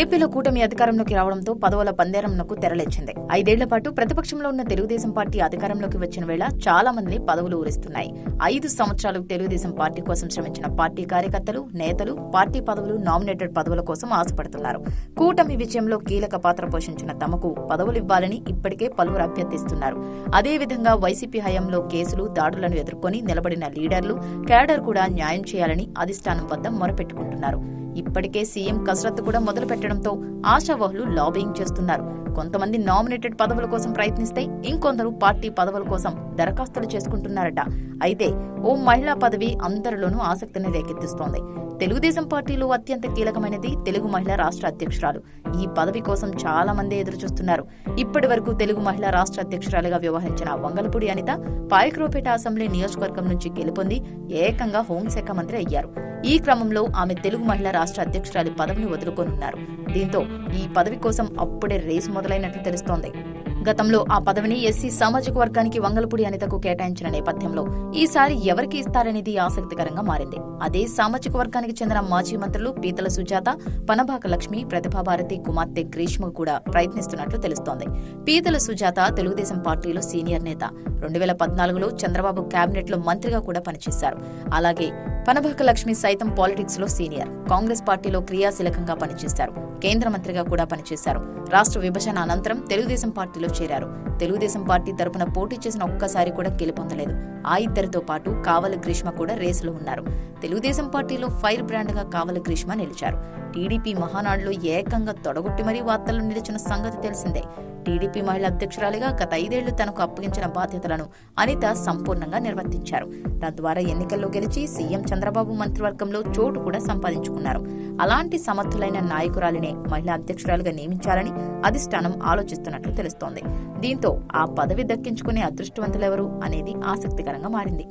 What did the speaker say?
ఏపీలో కూటమి అధికారంలోకి రావడంతో పదవుల పందేరంనకు తెరలేచింది. ఐదేళ్ళ పాటు ప్రతిపక్షంలో ఉన్న తెలుగుదేశం పార్టీ అధికారంలోకి వచ్చిన వేళ చాలా మందిని పదవులు ఊరిస్తున్నాయి. ఐదు సంవత్సరాలు తెలుగుదేశం పార్టీ కోసం శ్రమించిన పార్టీ కార్యకర్తలు నేతలు పార్టీ పదవులు నామినేటెడ్ పదవుల కోసం ఆశపడుతున్నారు. కూటమి విజయంలో కీలక పాత్ర పోషించిన తమకు పదవులు ఇవ్వాలని ఇప్పటికే పలువురు అభ్యర్థిస్తున్నారు. అదేవిధంగా వైసీపీ హయాంలో కేసులు దాడులను ఎదుర్కొని నిలబడిన లీడర్లు కేడర్ కూడా న్యాయం చేయాలని అధిష్టానం వద్ద మొరపెట్టుకుంటున్నారు. ఇప్పటికే సీఎం కసరత్తు కూడా మొదలు పెట్టడంతో ఆశావహులు లాబింగ్ చేస్తున్నారు. కొంతమంది నామినేటెడ్ పదవుల కోసం ప్రయత్నిస్తే ఇంకొందరు పార్టీ పదవుల కోసం దరఖాస్తులు చేసుకుంటున్నారట. అయితే ఓ మహిళా పదవి అందరిలోనూ ఆసక్తిని రేకెత్తిస్తోంది. తెలుగుదేశం పార్టీలో అత్యంత కీలకమైనది తెలుగు మహిళా రాష్ట్ర అధ్యక్షురాలు. ఈ పదవి కోసం చాలా మంది ఎదురు చూస్తున్నారు ఇప్పటి వరకు తెలుగు మహిళా రాష్ట్ర అధ్యక్షురాలుగా వ్యవహరించిన వంగలపూడి అనిత పాయక్రోపేట అసెంబ్లీ నియోజకవర్గం నుంచి గెలుపొంది ఏకంగా హోంశాఖ మంత్రి అయ్యారు. ఈ క్రమంలో ఆమె తెలుగు మహిళా రాష్ట్ర అధ్యక్షురాలి పదవిని వదులుకోనున్నారు. దీంతో ఈ పదవి కోసం అప్పుడే రేసు మొదలైనట్లు తెలుస్తోంది. గతంలో ఆ పదవిని ఎస్సీ సామాజిక వర్గానికి వంగలపూడి అనితకు కేటాయించిన నేపథ్యంలో ఈసారి ఎవరికి ఇస్తారనేది ఆసక్తికరంగా మారింది. అదే సామాజిక వర్గానికి చెందిన మాజీ మంత్రులు పీతల సుజాత పనభాక లక్ష్మి ప్రతిభాభారతి కుమార్తె గ్రీష్మ కూడా ప్రయత్నిస్తున్నట్లు తెలుస్తోంది. పీతల సుజాత తెలుగుదేశం పార్టీలో సీనియర్ నేత. రెండు వేల పద్నాలుగులో చంద్రబాబు కేబినెట్లో మంత్రిగా కూడా పనిచేశారు. అలాగే పనబాక లక్ష్మి సైతం పాలిటిక్స్లో సీనియర్. కాంగ్రెస్ పార్టీలో క్రియాశీలకంగా పనిచేశారు. కేంద్ర మంత్రిగా కూడా పనిచేశారు. రాష్ట్ర విభజన అనంతరం తెలుగుదేశం పార్టీలో చేరారు. తెలుగుదేశం పార్టీ తరపున పోటీ చేసిన ఒక్కసారి కూడా గెలుపొందలేదు. ఆ ఇద్దరితో పాటు కావల గ్రీష్మ కూడా రేసులో ఉన్నారు. తెలుగుదేశం పార్టీలో ఫైర్ బ్రాండ్గా గ్రీష్మ నిలిచారు. టీడీపీ మహానాడులో ఏకంగా తొడగొట్టి మరీ వార్తల్లో నిలిచిన సంగతి తెలిసిందే. టీడీపీ మహిళా అధ్యక్షురాలిగా గత ఐదేళ్ళు తనకు అప్పగించిన బాధ్యతలను అనిత సంపూర్ణంగా నిర్వర్తించారు. తద్వారా ఎన్నికల్లో గెలిచి సీఎం చంద్రబాబు మంత్రివర్గంలో చోటు కూడా సంపాదించుకున్నారు. అలాంటి సమర్థులైన నాయకురాలినే మహిళా అధ్యక్షురాలుగా నియమించాలని అధిష్టానం ఆలోచిస్తున్నట్లు తెలుస్తోంది. దీంతో ఆ పదవి దక్కించుకునే అదృష్టవంతులెవరు అనేది ఆసక్తికరంగా మారింది.